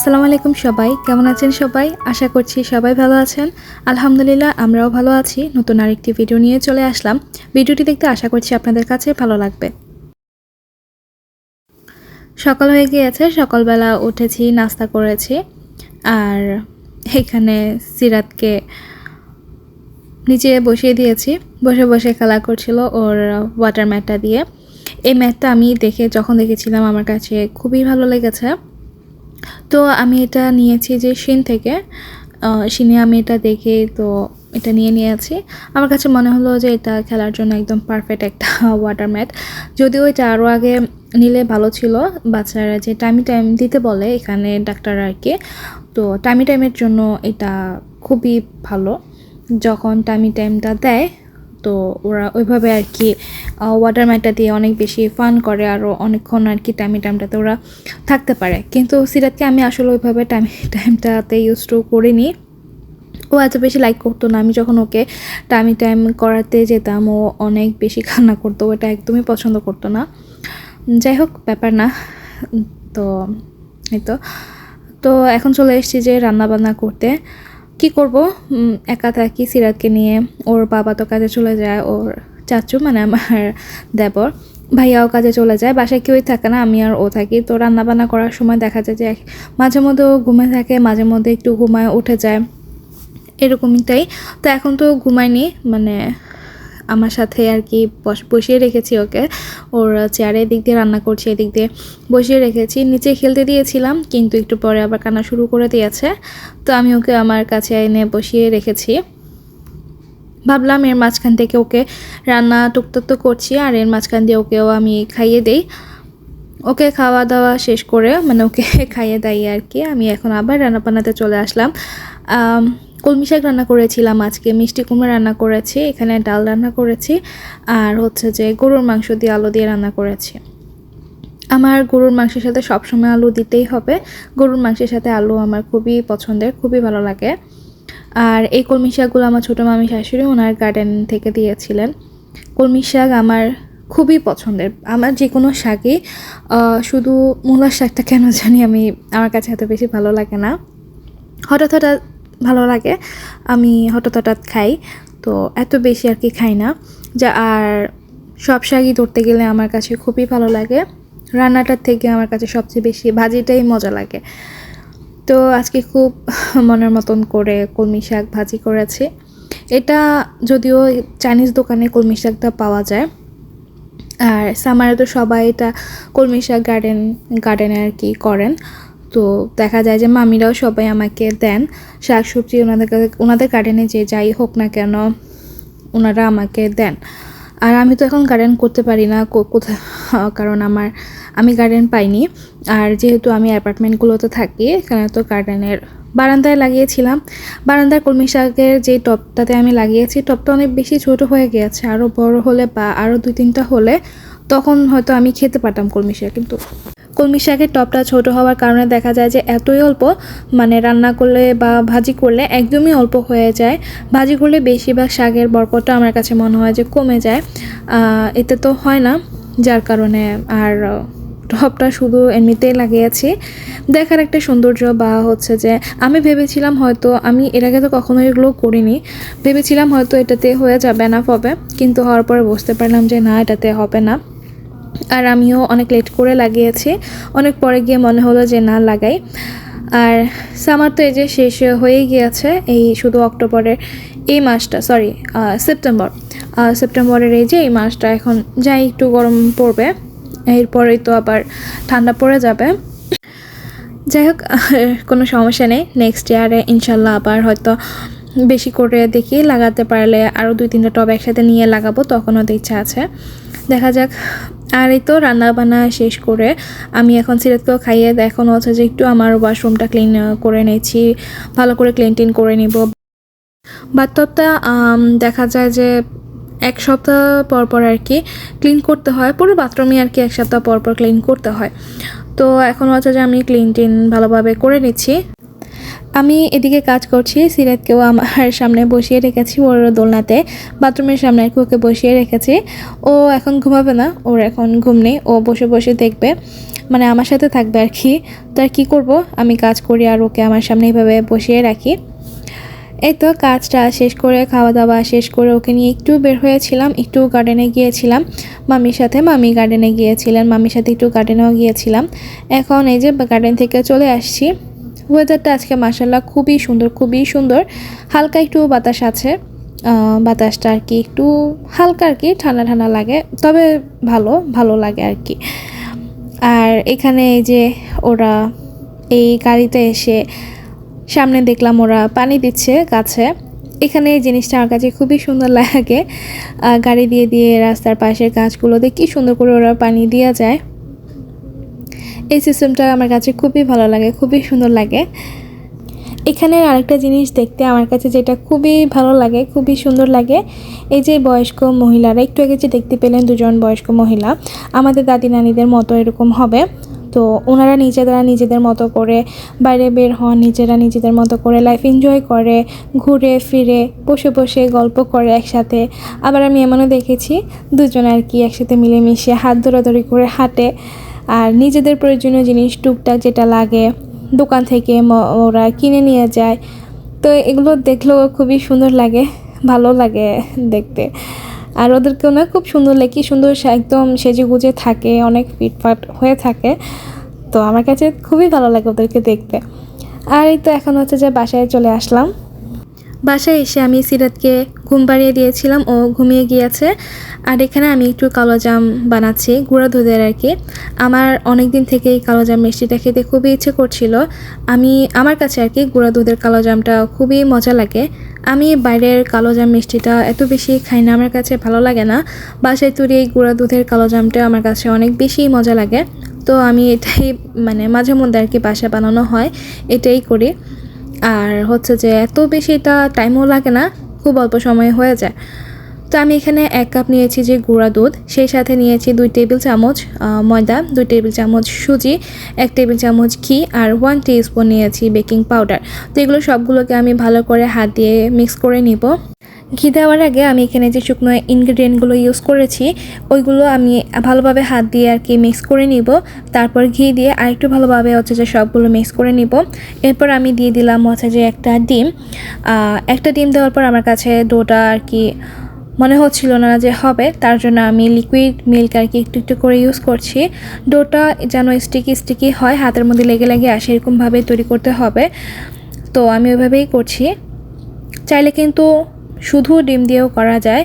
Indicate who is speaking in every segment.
Speaker 1: আসসালামু আলাইকুম সবাই, কেমন আছেন সবাই? আশা করছি সবাই ভালো আছেন। আলহামদুলিল্লাহ, আমরাও ভালো আছি। নতুন আরেকটি ভিডিও নিয়ে চলে আসলাম। ভিডিওটি দেখতে আশা করছি আপনাদের কাছে ভালো লাগবে। সকাল হয়ে গিয়েছে, সকালবেলা উঠেছি, নাস্তা করেছি। আর এখানে সিরাতকে নিচে বসিয়ে দিয়েছি। বসে বসে খেলা করছিল ওর ওয়াটার ম্যাটটা দিয়ে। এই ম্যাটটা আমি দেখে, যখন দেখেছিলাম, আমার কাছে খুবই ভালো লেগেছে। তো আমি এটা নিয়েছি যে শিন থেকে। শিনে আমি এটা দেখে তো এটা নিয়ে নিয়েছি। আমার কাছে মনে হলো যে এটা খেলার জন্য একদম পারফেক্ট একটা ওয়াটার ম্যাট যদিও এটা আরও আগে নিলে ভালো ছিল, বাচ্চারা যে টাইমি টাইম দিতে বলে এখানে ডাক্তার আর কি। তো টাইমি টাইমের জন্য এটা খুবই ভালো। যখন টাইমি টাইমটা দেয় তো ওরা ওইভাবে আর কি ওয়াটার ম্যাটটা দিয়ে অনেক বেশি ফান করে আরও অনেকক্ষণ আর কি টাইমি টাইমটাতে ওরা থাকতে পারে। কিন্তু সিরাতকে আমি আসলে ওইভাবে টাইম টাইমটাতে ইউজ টু করিনি। ও এত বেশি লাইক করতো না। আমি যখন ওকে টাইমি টাইম করাতে যেতাম, ও অনেক বেশি কান্না করতো। ওটা একদমই পছন্দ করতো না। যাই হোক, ব্যাপার না। তো, এই তো। তো এখন চলে এসেছি যে রান্না বান্না করতে। কি করব? একা থাকি সিরাতকে নিয়ে। ওর বাবা তো কাজে চলে যায়, ওর চাচু মানে আমার দেবর। ভাইয়াও কাজে চলে যায়, বাসায় কেউই থাকে না, আমি আর ও থাকি। তো রান্নাবান্না করার সময় দেখা যায় যে মাঝে মধ্যে ও ঘুমে থাকে, মাঝে মধ্যে একটু ঘুমায়, উঠে যায়। এরকমটাই তো এখন তো ঘুমায়নি মানে আমার সাথে আর কি বস- বসিয়ে রেখেছি ওকে। ওর চেয়ারে এদিক দিয়ে রান্না করছি, এদিক দিয়ে বসিয়ে রেখেছি। নিচে খেলতে দিয়েছিলাম, কিন্তু একটু পরে আবার কান্না শুরু করে দিয়েছে। তো আমি ওকে আমার কাছে এনে বসিয়ে রেখেছি। ভাবলাম এর মাঝখান থেকে ওকে রান্না টুকটাক তো করছি, আর এর মাঝখান দিয়ে ওকেও আমি খাইয়ে দেই। ওকে খাওয়া দাওয়া শেষ করে মানে ওকে খাইয়ে দাইয়ে আর কি আমি এখন আবার রান্না বান্নাতে চলে আসলাম। কলমি শাক রান্না করেছিলাম, আজকে মিষ্টি কুমড়া রান্না করেছি, এখানে ডাল রান্না করেছি, আর হচ্ছে যে গরুর মাংস দিয়ে আলু দিয়ে রান্না করেছি। আমার গরুর মাংসের সাথে সবসময় আলু দিতেই হবে, গরুর মাংসের সাথে আলু আমার খুবই পছন্দের, খুবই ভালো লাগে। আর এই কলমি শাকগুলো আমার ছোটো মামি শাশুড়ি ওনার গার্ডেন থেকে দিয়েছিলেন। কলমি শাক আমার খুবই পছন্দের, আমার যে কোনো শাকই শুধু মূলার শাকটা কেন জানি আমি আমার কাছে এত বেশি ভালো লাগে না। হঠাৎ হঠাৎ ভালো লাগে। আমি হঠাৎ হঠাৎ খাই, তো এত বেশি আর কি খাই না। যা আর সব শাকই ধরতে গেলে আমার কাছে খুবই ভালো লাগে। রান্নাটার থেকে আমার কাছে সবচেয়ে বেশি ভাজিটাই মজা লাগে। তো আজকে খুব মনের মতন করে কলমি শাক ভাজি করেছি। এটা যদিও চাইনিজ দোকানে কলমি শাকটা পাওয়া যায়। আর সামারে তো সবাই এটা কলমি শাক গার্ডেন গার্ডেনে আর কি করেন। তো দেখা যায় যে মামিরাও সবাই আমাকে দেন শাক সবজি ওনাদের কাছে- ওনাদের গার্ডেনে যে যাই হোক না কেন ওনারা আমাকে দেন। আর আমি তো এখন গার্ডেন করতে পারি না, কো- কোথা কারণ আমার, আমি গার্ডেন পাইনি। আর যেহেতু আমি অ্যাপার্টমেন্টগুলোতে থাকি, এখানে তো গার্ডেনের বারান্দায় লাগিয়েছিলাম। বারান্দার কলমি শাকের যে টবটাতে আমি লাগিয়েছি টবটা অনেক বেশি ছোট হয়ে গিয়েছে। আরও বড় হলে বা আরও দুই তিনটা হলে তখন হয়তো আমি খেতে পারতাম কলমি শাক, কিন্তু কলমি শাকের টপটা ছোট হওয়ার কারণে দেখা যায় যে এতই অল্প মানে রান্না করলে বা ভাজি করলে একদমই অল্প হয়ে যায়। ভাজি করলে বেশিরভাগ শাকের বরকতটা আমার কাছে মনে হয় যে কমে যায়। এতে তো হয় না, যার কারণে আর টপটা শুধু এমনিতেই লাগিয়েছি। দেখার একটা সৌন্দর্য বা হচ্ছে যে আমি ভেবেছিলাম হয়তো, আমি এর আগে তো কখনো এগুলো করিনি। ভেবেছিলাম হয়তো এটাতে হয়ে যাবে না, হবে। কিন্তু হওয়ার পরে বুঝতে পারলাম যে না, এটাতে হবে না। আর আমিও অনেক লেট করে লাগিয়েছি। অনেক পরে গিয়ে মনে হলো যে না, লাগাই। আর সামার তো এই যে শেষ হয়ে গিয়েছে, এই শুধু অক্টোবরের এই মাসটা সরি সেপ্টেম্বর সেপ্টেম্বরের এই যে এই মাসটা এখন যাই একটু গরম পড়বে, এরপরেই তো আবার ঠান্ডা পড়ে যাবে। যাই হোক কোনো সমস্যা নেই নেক্সট ইয়ারে ইনশাল্লাহ আবার হয়তো বেশি করে দেখি, লাগাতে পারলে আরও দুই তিনটা টব একসাথে নিয়ে লাগাবো তখন হয়তো ইচ্ছা আছে। দেখা যাক। আর এই তো রান্না বান্না শেষ করে আমি এখন সিরাতকেও খাইয়ে এখন হচ্ছে যে একটু আমার ওয়াশরুমটা ক্লিন করে নিয়েছি, ভালো করে ক্লিন টিন করে নিব। বাথটবটা দেখা যায় যে এক সপ্তাহ পর পর আর কি ক্লিন করতে হয়, পুরো বাথরুমই আর কি এক সপ্তাহ পর পর ক্লিন করতে হয়। তো এখন হচ্ছে যে আমি ক্লিন টিন ভালোভাবে করে নিচ্ছি। আমি এদিকে কাজ করছি, সিরাতকেও আমার সামনে বসিয়ে রেখেছি ওর দোলনাতে, বাথরুমের সামনে আর ওকে বসিয়ে রেখেছি। ও এখন ঘুমাবে না, ওর এখন ঘুম নেই, ও বসে বসে দেখবে মানে আমার সাথে থাকবে আর কি। তো আর কী করব, আমি কাজ করি আর ওকে আমার সামনে এইভাবে বসিয়ে রাখি। এই তো কাজটা শেষ করে খাওয়া দাওয়া শেষ করে ওকে নিয়ে একটু বের হয়েছিলাম, একটু গার্ডেনে গিয়েছিলাম। মামির সাথে মামি গার্ডেনে গিয়েছিলেন, মামির সাথে একটু গার্ডেনেও গিয়েছিলাম। এখন এই যে গার্ডেন থেকে চলে আসছি। ওয়েদারটা আজকে মাসাল্লাহ খুবই সুন্দর খুবই সুন্দর। হালকা একটু বাতাস আছে বাতাসটা আর কি একটু হালকা আর কি, ঠান্ডা ঠান্ডা লাগে, তবে ভালো ভালো লাগে আর কি। আর এখানে এই যে ওরা এই গাড়িতে এসে সামনে দেখলাম ওরা পানি দিচ্ছে গাছে। এখানে এই জিনিসটা আমার কাছে খুবই সুন্দর লাগে গাড়ি দিয়ে দিয়ে রাস্তার পাশের গাছগুলোতে কি সুন্দর করে ওরা পানি দেওয়া যায়। এই সিস্টেমটা আমার কাছে খুবই ভালো লাগে, খুবই সুন্দর লাগে। এখানে আরেকটা জিনিস দেখতে আমার কাছে যেটা খুবই ভালো লাগে, খুবই সুন্দর লাগে, এই যে বয়স্ক মহিলারা, একটু আগে যে দেখতে পেলেন দুজন বয়স্ক মহিলা, আমাদের দাদি নানিদের মতো এরকম হবে। তো ওনারা নিজেরা নিজেদের মতো করে বাইরে বের হন, নিজেরা নিজেদের মতো করে লাইফ এনজয় করে, ঘুরে, ফিরে, বসে বসে গল্প করে একসাথে। আবার আমি এমনও দেখেছি, দুজন আর কি একসাথে মিলেমিশে হাত ধরাধরি করে হাঁটে। আর নিজেদের প্রয়োজনীয় জিনিস টুকটাক যেটা লাগে দোকান থেকে ওরা কিনে নিয়ে যায়। তো এগুলো দেখলেও খুবই সুন্দর লাগে, ভালো লাগে দেখতে। আর ওদেরকেও না খুব সুন্দর লাগে, কি সুন্দর একদম সেজে গুজে থাকে, অনেক ফিটফাট হয়ে থাকে। তো আমার কাছে খুবই ভালো লাগে ওদেরকে দেখতে। আর এই তো এখন হচ্ছে যে বাসায় চলে আসলাম। বাসায় এসে আমি সিরাতকে ঘুম পাড়িয়ে দিয়েছিলাম, ও ঘুমিয়ে গিয়েছে। আর এখানে আমি একটু কালো জাম বানাচ্ছি, গুঁড়া দুধের আর কি। আমার অনেক দিন থেকেই কালো জাম মিষ্টিটা খেতে খুবই ইচ্ছে করছিল। আমি, আমার কাছে আর কি গুঁড়া দুধের কালো জামটা খুবই মজা লাগে। আমি বাইরের কালো জাম মিষ্টিটা এত বেশি খাই না, আমার কাছে ভালো লাগে না। বাসায় তৈরি এই গুঁড়া দুধের কালো জামটা আমার কাছে অনেক বেশি মজা লাগে। তো আমি এটাই মানে মাঝে মধ্যে আর কি বাসা বানানো হয়, এটাই করি। আর হচ্ছে যে এত বেশি এটা টাইমও লাগে না, খুব অল্প সময়ে হয়ে যায়। তো আমি এখানে এক কাপ নিয়েছি যে গুঁড়া দুধ, সেই সাথে নিয়েছি দুই টেবিল চামচ ময়দা, দুই টেবিল চামচ সুজি, এক টেবিল চামচ ঘি আর ওয়ান স্পুন নিয়েছি বেকিং পাউডার তো এগুলো সবগুলোকে আমি ভালো করে হাত দিয়ে মিক্স করে নিব। ঘি দেওয়ার আগে আমি এখানে যে শুকনো ইনগ্রিডিয়েন্টগুলো ইউজ করেছি, ওইগুলো আমি ভালোভাবে হাত দিয়ে আর কি মিক্স করে নিব। তারপর ঘি দিয়ে আরেকটু ভালোভাবে হচ্ছে যে সবগুলো মিক্স করে নিব। এরপর আমি দিয়ে দিলাম হচ্ছে যে একটা ডিম। একটা ডিম দেওয়ার পর আমার কাছে ডোটা আর কি মনে হচ্ছিল না যে হবে, তার জন্য আমি লিকুইড মিল্ক আর কি একটু একটু করে ইউজ করছি। ডোটা যেন স্টিকি স্টিকি হয়, হাতের মধ্যে লেগে লেগে আসে, এরকমভাবে তৈরি করতে হবে। তো আমি ওইভাবেই করছি। চাইলে কিন্তু শুধু ডিম দিয়েও করা যায়,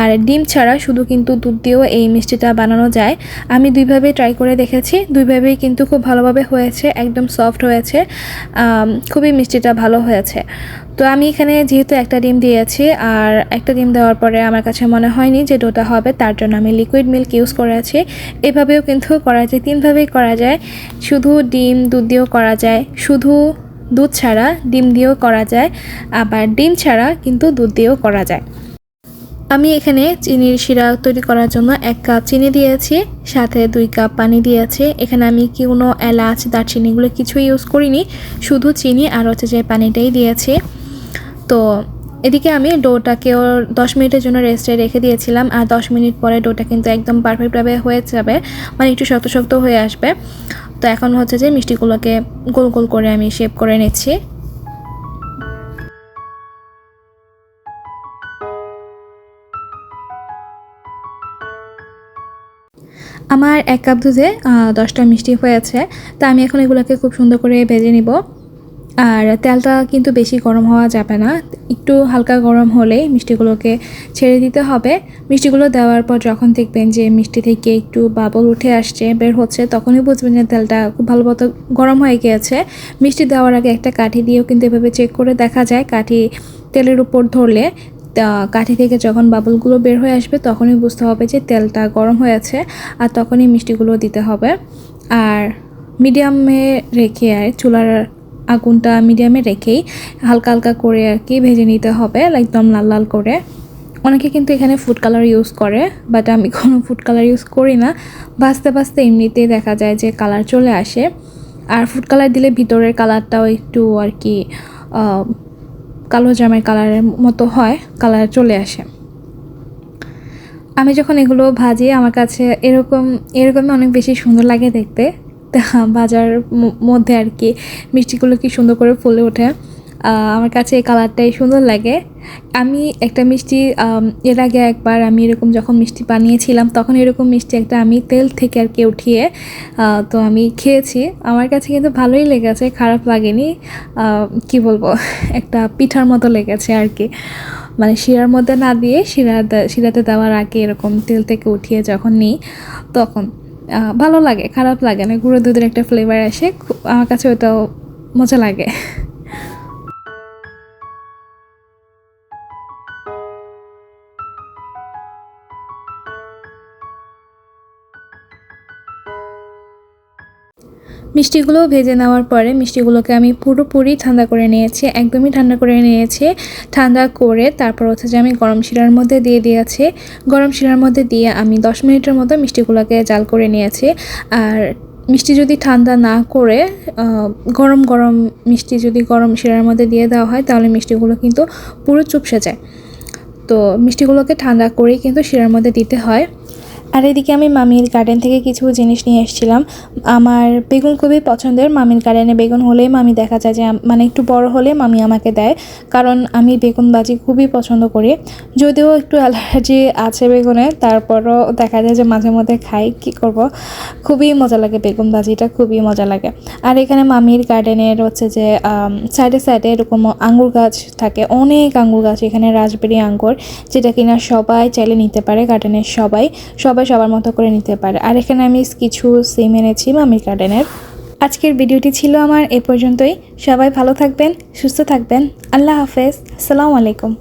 Speaker 1: আর ডিম ছাড়া শুধু কিন্তু দুধ দিয়েও এই মিষ্টিটা বানানো যায়। আমি দুইভাবে ট্রাই করে দেখেছি, দুইভাবেই কিন্তু খুব ভালোভাবে হয়েছে, একদম সফট হয়েছে খুবই মিষ্টিটা ভালো হয়েছে। তো আমি এখানে যেহেতু একটা ডিম দিয়েছি, আর একটা ডিম দেওয়ার পরে আমার কাছে মনে হয়নি যে ডোটা হবে, তার জন্য আমি লিকুইড মিল্ক ইউজ করেছি। এভাবেও কিন্তু করা যায়, তিনভাবেই করা যায়। শুধু ডিম, দুধ দিয়েও করা যায়, শুধু দুধ ছাড়া ডিম দিয়েও করা যায়, আবার ডিম ছাড়া কিন্তু দুধ দিয়েও করা যায়। আমি এখানে চিনির শিরা তৈরি করার জন্য এক কাপ চিনি দিয়েছি, সাথে দুই কাপ পানি দিয়েছি। এখানে আমি কোনো এলাচ দারচিনিগুলো কিছু ইউজ করিনি, শুধু চিনি আর হচ্ছে যে পানিটাই দিয়েছি। তো এদিকে আমি ডোটাকেও দশ মিনিটের জন্য রেস্টে রেখে দিয়েছিলাম, আর দশ মিনিট পরে ডোটা কিন্তু একদম পারফেক্টভাবে হয়ে যাবে মানে একটু শক্ত শক্ত হয়ে আসবে। তো এখন হচ্ছে যে মিষ্টিগুলোকে গোল গোল করে আমি শেপ করে নিচ্ছি। আমার এক কাপ দুধে দশটা মিষ্টি হয়েছে, তা আমি এখন এগুলোকে খুব সুন্দর করে ভেজে নিব। আর তেলটা কিন্তু বেশি গরম হওয়া যাবে না। একটু হালকা গরম হলেই মিষ্টিগুলোকে ছেড়ে দিতে হবে। মিষ্টিগুলো দেওয়ার পর যখন দেখবেন যে মিষ্টি থেকে একটু বাবল উঠে আসছে, বের হচ্ছে, তখনই বুঝবেন যে তেলটা খুব ভালো মতো গরম হয়ে গিয়েছে। মিষ্টি দেওয়ার আগে একটা কাঠি দিয়েও কিন্তু এভাবে চেক করে দেখা যায়। কাঠি তেলের উপর ধরলে কাঠি থেকে যখন বাবলগুলো বের হয়ে আসবে, তখনই বুঝতে হবে যে তেলটা গরম হয়েছে আর তখনই মিষ্টিগুলো দিতে হবে। আর মিডিয়ামে রেখে আর চুলার আগুনটা মিডিয়ামে রেখেই হালকা হালকা করে আর কি ভেজে নিতে হবে একদম লাল লাল করে। অনেকে কিন্তু এখানে ফুড কালার ইউজ করে বাট আমি কোনো ফুড কালার ইউজ করি না। ভাজতে ভাজতে এমনিতেই দেখা যায় যে কালার চলে আসে। আর ফুড কালার দিলে ভিতরের কালারটাও একটু আর কি কালো জামের কালারের মতো হয় কালার চলে আসে। আমি যখন এগুলো ভাজি, আমার কাছে এরকম, এরকমই অনেক বেশি সুন্দর লাগে দেখতে। তা ভাজার মধ্যে আর কি। মিষ্টিগুলো কি সুন্দর করে ফুলে ওঠে। আমার কাছে এই কালারটাই সুন্দর লাগে। আমি একটা মিষ্টি এর আগে একবার আমি এরকম যখন মিষ্টি বানিয়েছিলাম, তখন এরকম মিষ্টি একটা আমি তেল থেকে আর কি উঠিয়ে তো আমি খেয়েছি। আমার কাছে কিন্তু ভালোই লেগেছে, খারাপ লাগেনি। কি বলব, একটা পিঠার মতো লেগেছে আর কি। মানে শিরার মধ্যে না দিয়ে শিরা শিরাতে দেওয়ার আগে এরকম তেল থেকে উঠিয়ে যখন নিই, তখন। ভালো লাগে, খারাপ লাগে না, গুঁড়ো দুধের একটা ফ্লেভার আসে আমার কাছে ওটাও মজা লাগে। মিষ্টিগুলো ভেজে নেওয়ার পরে মিষ্টিগুলোকে আমি পুরোপুরি ঠান্ডা করে নিয়েছি, একদমই ঠান্ডা করে নিয়েছি। ঠান্ডা করে তারপর হচ্ছে যে আমি গরম শিরার মধ্যে দিয়ে দিয়েছি। গরম শিরার মধ্যে দিয়ে আমি দশ মিনিটের মতো মিষ্টিগুলোকে জাল করে নিয়েছি। আর মিষ্টি যদি ঠান্ডা না করে গরম গরম মিষ্টি যদি গরম শিরার মধ্যে দিয়ে দেওয়া হয়, তাহলে মিষ্টিগুলো কিন্তু পুরো চুপসে যায়। তো মিষ্টিগুলোকে ঠান্ডা করেই কিন্তু শিরার মধ্যে দিতে হয়। আর এদিকে আমি মামির গার্ডেন থেকে কিছু জিনিস নিয়ে এসেছিলাম। আমার বেগুন খুবই পছন্দের, মামির গার্ডেনে বেগুন হলেই মামি দেখা যায় যে মানে একটু বড় হলে মামি আমাকে দেয়। কারণ আমি বেগুন বাজি খুবই পছন্দ করি। যদিও একটু অ্যালার্জি আছে বেগুনে, তারপরও দেখা যায় যে মাঝে মধ্যে খাই, কি করব? খুবই মজা লাগে বেগুন বাজিটা খুবই মজা লাগে। আর এখানে মামির গার্ডেনের হচ্ছে যে সাইডে সাইডে এরকম আঙ্গুর গাছ থাকে। অনেক আঙ্গুর গাছ, এখানে রাজবেরি আঙ্গুর, যেটা কিনা সবাই চাইলে নিতে পারে গার্ডেনের সবাই। সবাই সবার মতো করে নিতে পারে। আর এখানে আমি কিছু সিম এনেছি মামির গার্ডেনের আজকের ভিডিওটি ছিল আমার, এ পর্যন্তই। সবাই ভালো থাকবেন, সুস্থ থাকবেন। আল্লাহ হাফেজ। আসসালামু আলাইকুম।